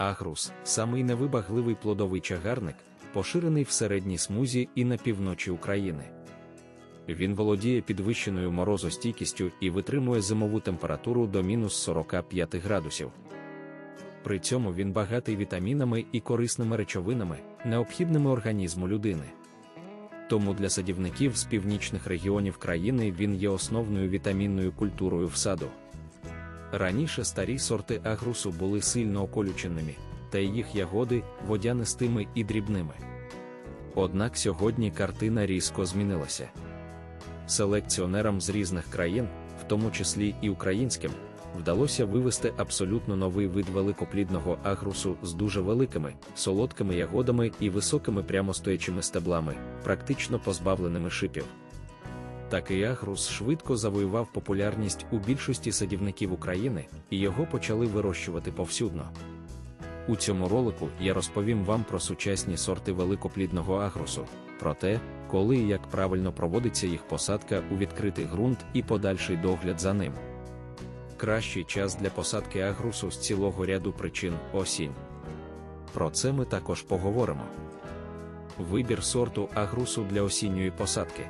Агрус самий невибагливий плодовий чагарник, поширений в середній смузі і на півночі України. Він володіє підвищеною морозостійкістю і витримує зимову температуру до мінус 45 градусів. При цьому він багатий вітамінами і корисними речовинами, необхідними організму людини. Тому для садівників з північних регіонів країни він є основною вітамінною культурою в саду. Раніше старі сорти агрусу були сильно околюченими, та їх ягоди водянистими і дрібними. Однак сьогодні картина різко змінилася. Селекціонерам з різних країн, в тому числі і українським, вдалося вивести абсолютно новий вид великоплідного агрусу з дуже великими, солодкими ягодами і високими прямостоячими стеблами, практично позбавленими шипів. Такий агрус швидко завоював популярність у більшості садівників України, і його почали вирощувати повсюдно. У цьому ролику я розповім вам про сучасні сорти великоплідного агрусу, про те, коли і як правильно проводиться їх посадка у відкритий ґрунт і подальший догляд за ним. Кращий час для посадки агрусу з цілого ряду причин осінь. Про це ми також поговоримо. Вибір сорту агрусу для осінньої посадки.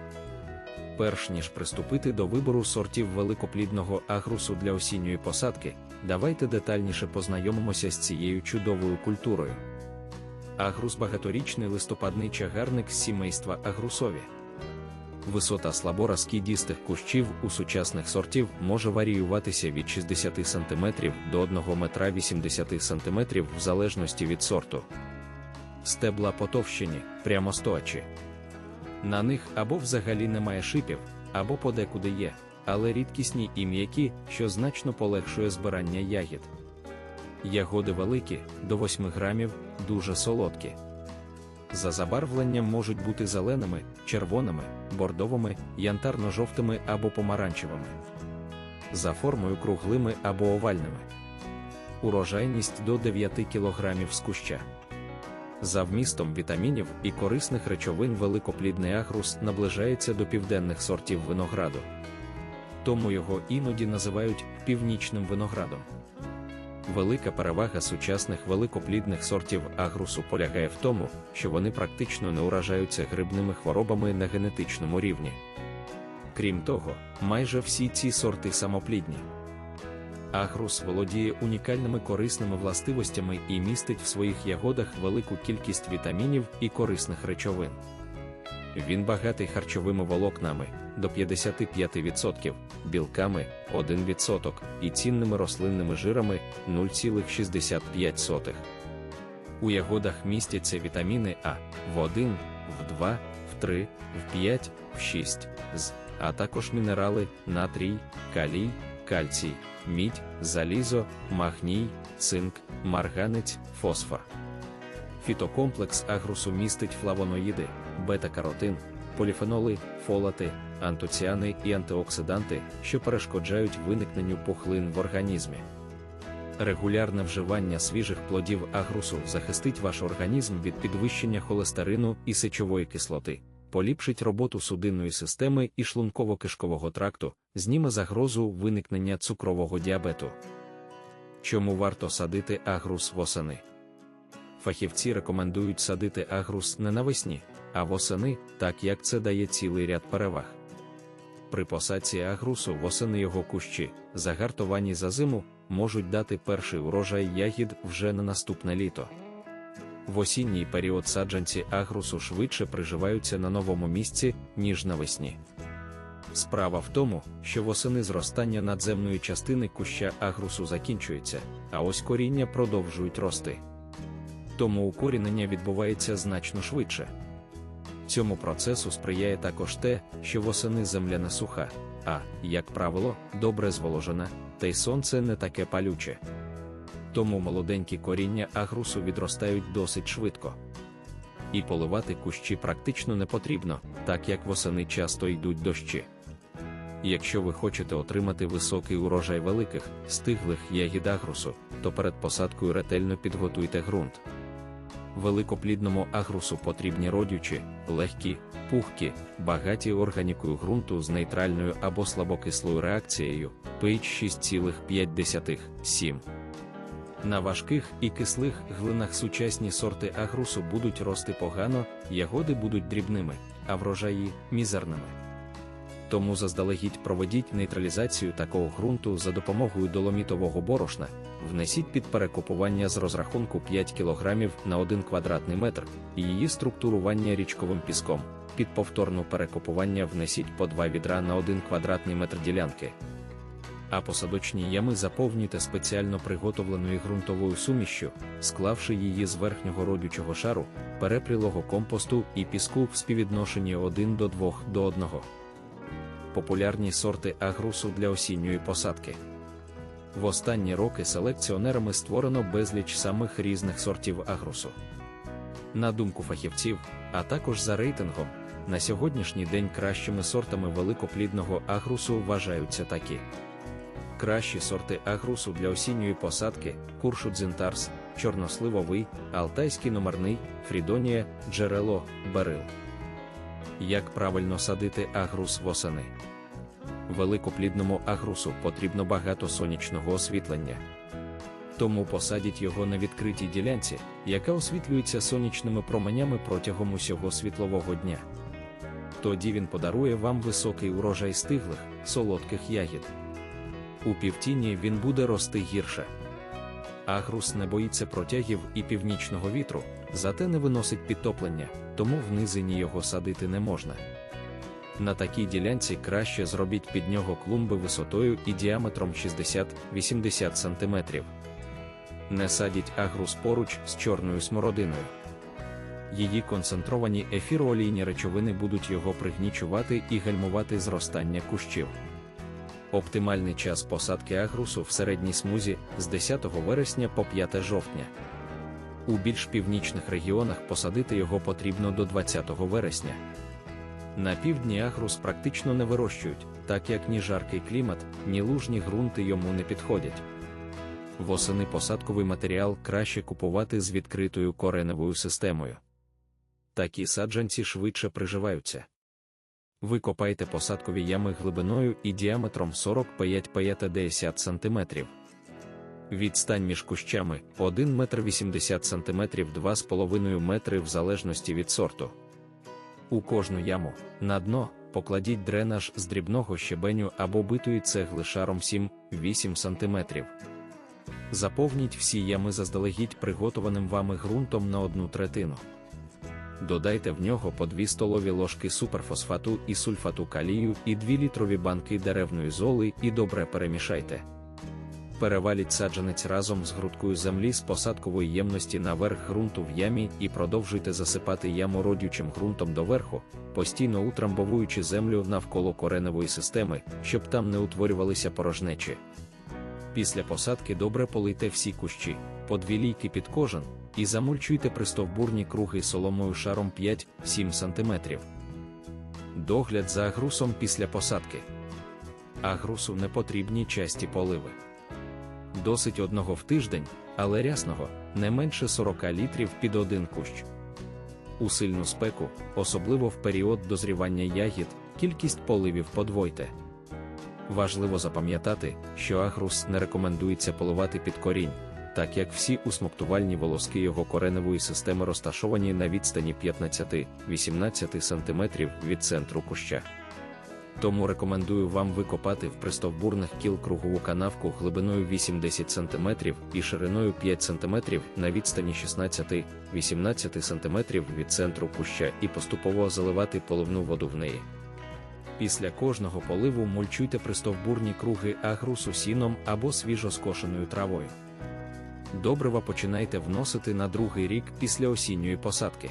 Перш ніж приступити до вибору сортів великоплідного агрусу для осінньої посадки, давайте детальніше познайомимося з цією чудовою культурою. Агрус багаторічний листопадний чагарник з сімейства агрусові. Висота слаборозкідістих кущів у сучасних сортів може варіюватися від 60 см до 1 метра 80 см в залежності від сорту. Стебла потовщені, прямостоячі. На них або взагалі немає шипів, або подекуди є, але рідкісні і м'які, що значно полегшує збирання ягід. Ягоди великі, до 8 грамів, дуже солодкі. За забарвленням можуть бути зеленими, червоними, бордовими, янтарно-жовтими або помаранчевими. За формою круглими або овальними. Урожайність до 9 кг з куща. За вмістом вітамінів і корисних речовин великоплідний агрус наближається до південних сортів винограду. Тому його іноді називають північним виноградом. Велика перевага сучасних великоплідних сортів агрусу полягає в тому, що вони практично не уражаються грибними хворобами на генетичному рівні. Крім того, майже всі ці сорти самоплідні. Агрус володіє унікальними корисними властивостями і містить в своїх ягодах велику кількість вітамінів і корисних речовин. Він багатий харчовими волокнами до 55%, білками 1% і цінними рослинними жирами 0,65. У ягодах містяться вітаміни А в 1, в 2, в 3, в 5, в 6, з, а також мінерали натрій, калій, кальцій, мідь, залізо, магній, цинк, марганець, фосфор. Фітокомплекс агрусу містить флавоноїди, бета-каротин, поліфеноли, фолати, антоціани і антиоксиданти, що перешкоджають виникненню пухлин в організмі. Регулярне вживання свіжих плодів агрусу захистить ваш організм від підвищення холестерину і сечової кислоти, поліпшить роботу судинної системи і шлунково-кишкового тракту, зніме загрозу виникнення цукрового діабету. Чому варто садити агрус восени? Фахівці рекомендують садити агрус не навесні, а восени, так як це дає цілий ряд переваг. При посадці агрусу восени його кущі, загартовані за зиму, можуть дати перший урожай ягід вже на наступне літо. В осінній період саджанці агрусу швидше приживаються на новому місці, ніж навесні. Справа в тому, що восени зростання надземної частини куща агрусу закінчується, а ось коріння продовжують рости. Тому укорінення відбувається значно швидше. Цьому процесу сприяє також те, що восени земля не суха, а, як правило, добре зволожена, та й сонце не таке палюче. Тому молоденькі коріння агрусу відростають досить швидко. І поливати кущі практично не потрібно, так як восени часто йдуть дощі. Якщо ви хочете отримати високий урожай великих, стиглих ягід агрусу, то перед посадкою ретельно підготуйте ґрунт. Великоплідному агрусу потрібні родючі, легкі, пухкі, багаті органікою ґрунту з нейтральною або слабокислою реакцією pH 6,5 7. На важких і кислих глинах сучасні сорти агрусу будуть рости погано, ягоди будуть дрібними, а врожаї мізерними. Тому заздалегідь проведіть нейтралізацію такого ґрунту за допомогою доломітового борошна, внесіть під перекопування з розрахунку 5 кг на 1 квадратний метр і її структурування річковим піском. Під повторне перекопування внесіть по 2 відра на 1 квадратний метр ділянки. А посадочні ями заповнюйте спеціально приготовленою ґрунтовою сумішшю, склавши її з верхнього родючого шару, перепрілого компосту і піску в співвідношенні 1 до 2 до 1 популярні сорти агрусу для осінньої посадки. В останні роки селекціонерами створено безліч самих різних сортів агрусу. На думку фахівців, а також за рейтингом, на сьогоднішній день кращими сортами великоплідного агрусу вважаються такі. Кращі сорти агрусу для осінньої посадки куршу куршудзінтарс, чорносливовий, алтайський номерний, фрідонія, джерело, берил. Як правильно садити агрус восени? Великоплідному агрусу потрібно багато сонячного освітлення. Тому посадіть його на відкритій ділянці, яка освітлюється сонячними променями протягом усього світлового дня. Тоді він подарує вам високий урожай стиглих, солодких ягід. У півтіні він буде рости гірше. Агрус не боїться протягів і північного вітру, зате не виносить підтоплення, тому в низині його садити не можна. На такій ділянці краще зробіть під нього клумби висотою і діаметром 60-80 см. Не садіть агрус поруч з чорною смородиною. Її концентровані ефіроолійні речовини будуть його пригнічувати і гальмувати зростання кущів. Оптимальний час посадки агрусу в середній смузі з 10 вересня по 5 жовтня. У більш північних регіонах посадити його потрібно до 20 вересня. На півдні агрус практично не вирощують, так як ні жаркий клімат, ні лужні ґрунти йому не підходять. Восени посадковий матеріал краще купувати з відкритою кореневою системою. Такі саджанці швидше приживаються. Викопайте посадкові ями глибиною і діаметром 45-50 см. Відстань між кущами 1 метр 80 см 2,5 метри в залежності від сорту. У кожну яму на дно покладіть дренаж з дрібного щебеню або битої цегли шаром 7-8 см. Заповніть всі ями заздалегідь приготованим вами ґрунтом на одну третину. Додайте в нього по 2 столові ложки суперфосфату і сульфату калію і 2 літрові банки деревної золи і добре перемішайте. Переваліть саджанець разом з грудкою землі з посадкової ємності на верх ґрунту в ямі і продовжуйте засипати яму родючим ґрунтом доверху, постійно утрамбовуючи землю навколо кореневої системи, щоб там не утворювалися порожнечі. Після посадки добре полийте всі кущі, по дві лійки під кожен, і замульчуйте пристовбурні круги соломою шаром 5-7 см. Догляд за агрусом після посадки. Агрусу не потрібні часті поливи. Досить одного в тиждень, але рясного не менше 40 літрів під один кущ. У сильну спеку, особливо в період дозрівання ягід, кількість поливів подвойте. Важливо запам'ятати, що агрус не рекомендується поливати під корінь, так як всі усмоктувальні волоски його кореневої системи розташовані на відстані 15-18 см від центру куща. Тому рекомендую вам викопати в пристовбурних кіл кругову канавку глибиною 8-10 см і шириною 5 см на відстані 16-18 см від центру куща і поступово заливати поливну воду в неї. Після кожного поливу мульчуйте пристовбурні круги агрусу сіном або свіжоскошеною травою. Добрива починайте вносити на другий рік після осінньої посадки.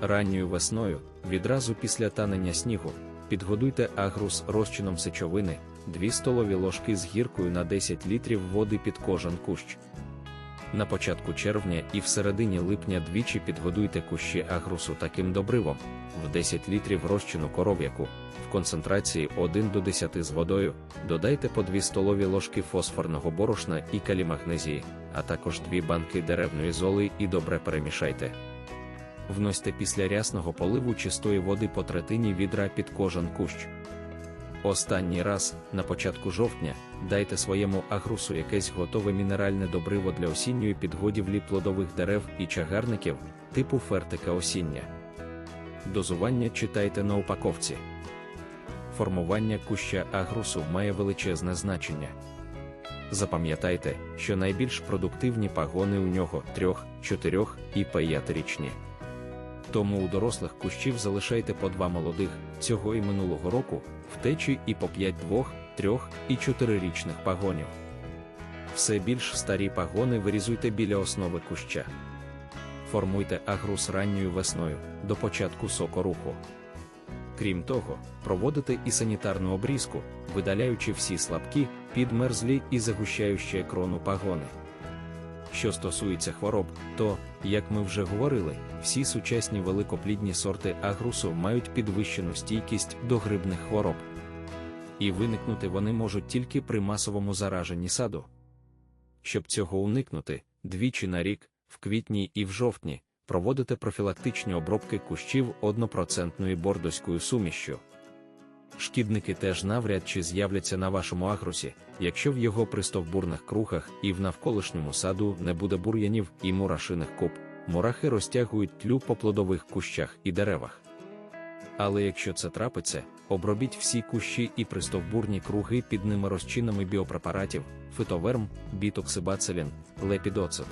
Ранньою весною, відразу після танення снігу, підгодуйте агрус розчином сечовини, 2 столові ложки з гіркою на 10 літрів води під кожен кущ. На початку червня і в середині липня двічі підгодуйте кущі агрусу таким добривом, в 10 літрів розчину коров'яку, концентрації 1 до 10 з водою, додайте по 2 столові ложки фосфорного борошна і калімагнезії, а також 2 банки деревної золи і добре перемішайте. Вносьте після рясного поливу чистої води по третині відра під кожен кущ. Останній раз, на початку жовтня, дайте своєму агрусу якесь готове мінеральне добриво для осінньої підгодівлі плодових дерев і чагарників, типу фертика осіння. Дозування читайте на упаковці. Формування куща агрусу має величезне значення. Запам'ятайте, що найбільш продуктивні пагони у нього 3, 4 і 5-річні. Тому у дорослих кущів залишайте по два молодих цього і минулого року, втечі і по 5 двох, трьох і 4-річних пагонів. Все більш старі пагони вирізуйте біля основи куща. Формуйте агрус ранньою весною до початку сокоруху. Крім того, проводите і санітарну обрізку, видаляючи всі слабкі, підмерзлі і загущаючі крону пагони. Що стосується хвороб, то, як ми вже говорили, всі сучасні великоплідні сорти агрусу мають підвищену стійкість до грибних хвороб. І виникнути вони можуть тільки при масовому зараженні саду. Щоб цього уникнути, двічі на рік, в квітні і в жовтні, проводите профілактичні обробки кущів 1% бордоською сумішшю. Шкідники теж навряд чи з'являться на вашому агрусі, якщо в його пристовбурних кругах і в навколишньому саду не буде бур'янів і мурашиних куб, мурахи розтягують тлю по плодових кущах і деревах. Але якщо це трапиться, обробіть всі кущі і пристовбурні круги під ними розчинами біопрепаратів, фитоверм, бітоксибацилін, лепідоцит.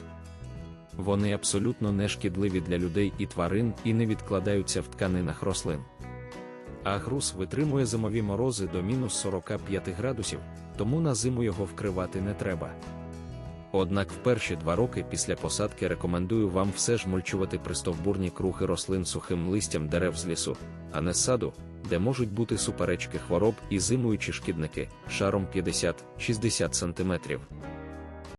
Вони абсолютно не шкідливі для людей і тварин і не відкладаються в тканинах рослин. Агрус витримує зимові морози до мінус 45 градусів, тому на зиму його вкривати не треба. Однак в перші два роки після посадки рекомендую вам все ж мульчувати пристовбурні круги рослин сухим листям дерев з лісу, а не з саду, де можуть бути суперечки хвороб і зимуючі шкідники шаром 50-60 см.